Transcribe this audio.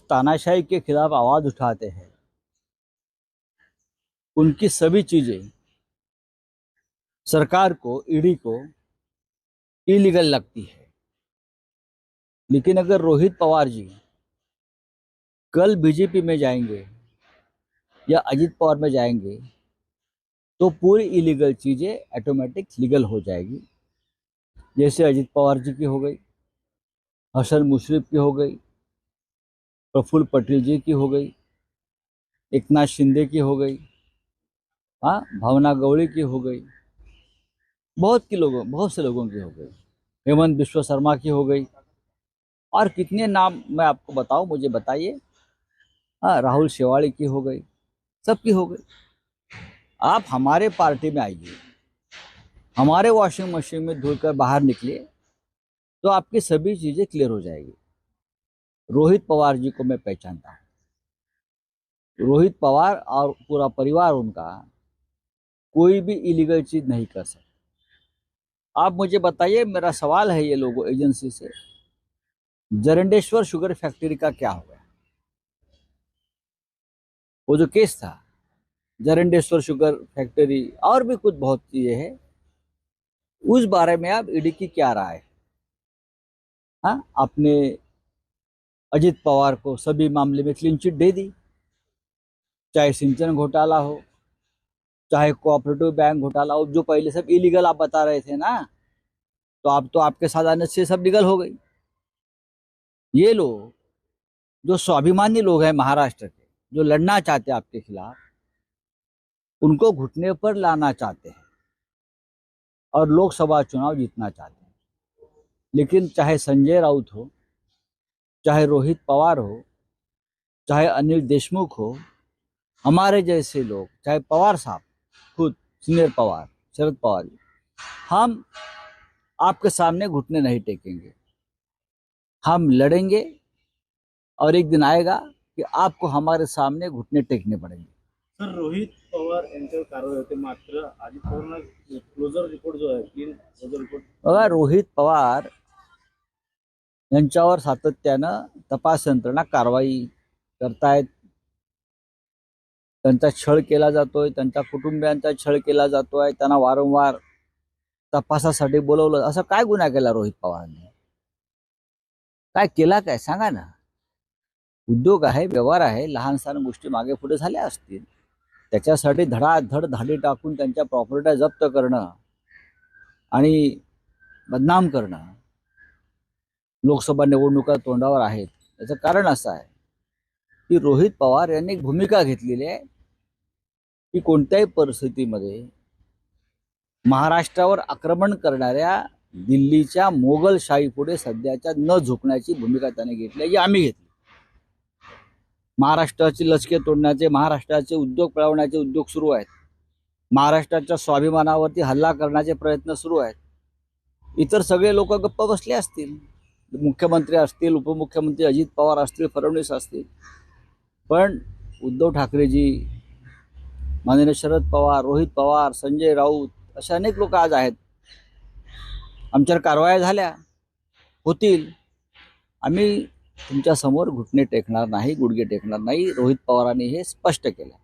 तानाशाही के खिलाफ आवाज़ उठाते हैं। उनकी सभी चीज़ें सरकार को, ईडी को इलीगल लगती है। लेकिन अगर रोहित पवार जी कल बीजेपी में जाएँगे या अजीत पवार में जाएँगे तो पूरी इलीगल चीज़ें ऑटोमेटिक लीगल हो जाएगी। जैसे अजीत पवार जी की हो गई, हसन मुशरफ की हो गई प्रफुल्ल पटेल जी की हो गई, एकनाथ शिंदे की हो गई हाँ भावना गौड़ी की हो गई, बहुत की लोगों, बहुत से लोगों की हो गई, हेमंत विश्व शर्मा की हो गई। और कितने नाम मैं आपको बताऊँ, मुझे बताइए। हाँ राहुल शेवाड़ी की हो गई, सबकी हो गई। आप हमारे पार्टी में आइए, हमारे वॉशिंग मशीन में धुलकर बाहर निकले तो आपकी सभी चीज़ें क्लियर हो जाएगी। रोहित पवार जी को मैं पहचानता हूँ। रोहित पवार और पूरा परिवार उनका कोई भी इलीगल चीज़ नहीं कर सकता। आप मुझे बताइए, मेरा सवाल है ये लोगों एजेंसी से। जरंडेश्वर शुगर फैक्ट्री का क्या हो गया वो जो केस था, जरंडेश्वर शुगर फैक्ट्री और भी कुछ बहुत चीज़ें है, उस बारे में आप ईडी की क्या राय है? हाँ आपने अजित पवार को सभी मामले में क्लीन चिट दे दी। चाहे सिंचन घोटाला हो, चाहे कोऑपरेटिव बैंक घोटाला हो, जो पहले सब इलीगल आप बता रहे थे ना तो आप तो आपके साथ आने से सब लीगल हो गई। ये लोग, जो स्वाभिमानी लोग हैं महाराष्ट्र के, जो लड़ना चाहते हैं आपके खिलाफ, उनको घुटने पर लाना चाहते हैं और लोकसभा चुनाव जीतना चाहते हैं। लेकिन चाहे संजय राउत हो चाहे रोहित पवार हो चाहे अनिल देशमुख हो हमारे जैसे लोग चाहे पवार साहब खुद सीनियर पवार शरद पवार जी हम आपके सामने घुटने नहीं टेकेंगे। हम लड़ेंगे और एक दिन आएगा कि आपको हमारे सामने घुटने टेकने पड़ेंगे। सर रोहित पवार यांच्यावर कारवाई होते मात्र अजित पवारांना क्लोजर रिपोर्ट जो आहे क्लोजर रिपोर्ट बघा रोहित पवार यांच्यावर सातत्यानं तपास यंत्रणा कारवाई करतायत. त्यांचा छळ केला जातोय त्यांच्या कुटुंबियांचा छळ केला जातोय त्यांना वारंवार तपासासाठी बोलवलं. असं काय गुन्हा केला रोहित पवारांनी? काय केला काय? सांगा ना. उद्योग आहे व्यवहार आहे लहान सहान गोष्टी मागे पुढे झाल्या असतील. त्याच्यासाठी धडाधड धाडी टाकून त्यांच्या प्रॉपर्ट्या जप्त करणं आणि बदनाम करणं. लोकसभा निवडणुका तोंडावर आहेत. याचं कारण असं आहे की रोहित पवार यांनी एक भूमिका घेतलेली आहे की कोणत्याही परिस्थितीमध्ये महाराष्ट्रावर आक्रमण करणाऱ्या दिल्लीच्या मोगलशाही पुढे सध्याच्या न झुकण्याची भूमिका त्याने घेतली जी आम्ही घेतली. महाराष्ट्राची लचके तोडण्याचे महाराष्ट्राचे उद्योग पळवण्याचे उद्योग सुरू आहेत. महाराष्ट्राच्या स्वाभिमानावरती हल्ला करण्याचे प्रयत्न सुरू आहेत. इतर सगळे लोक गप्प बसले असतील. मुख्यमंत्री असतील उपमुख्यमंत्री अजित पवार असतील फडणवीस असतील. पण उद्धव ठाकरेजी माननीय शरद पवार रोहित पवार संजय राऊत असे अनेक लोक आज आहेत. आमच्यावर कारवाया झाल्या होतील. आम्ही तुमच्यासमोर घुटणे टेकणार नाही गुडघे टेकणार नाही. रोहित पवारांनी हे स्पष्ट केलं.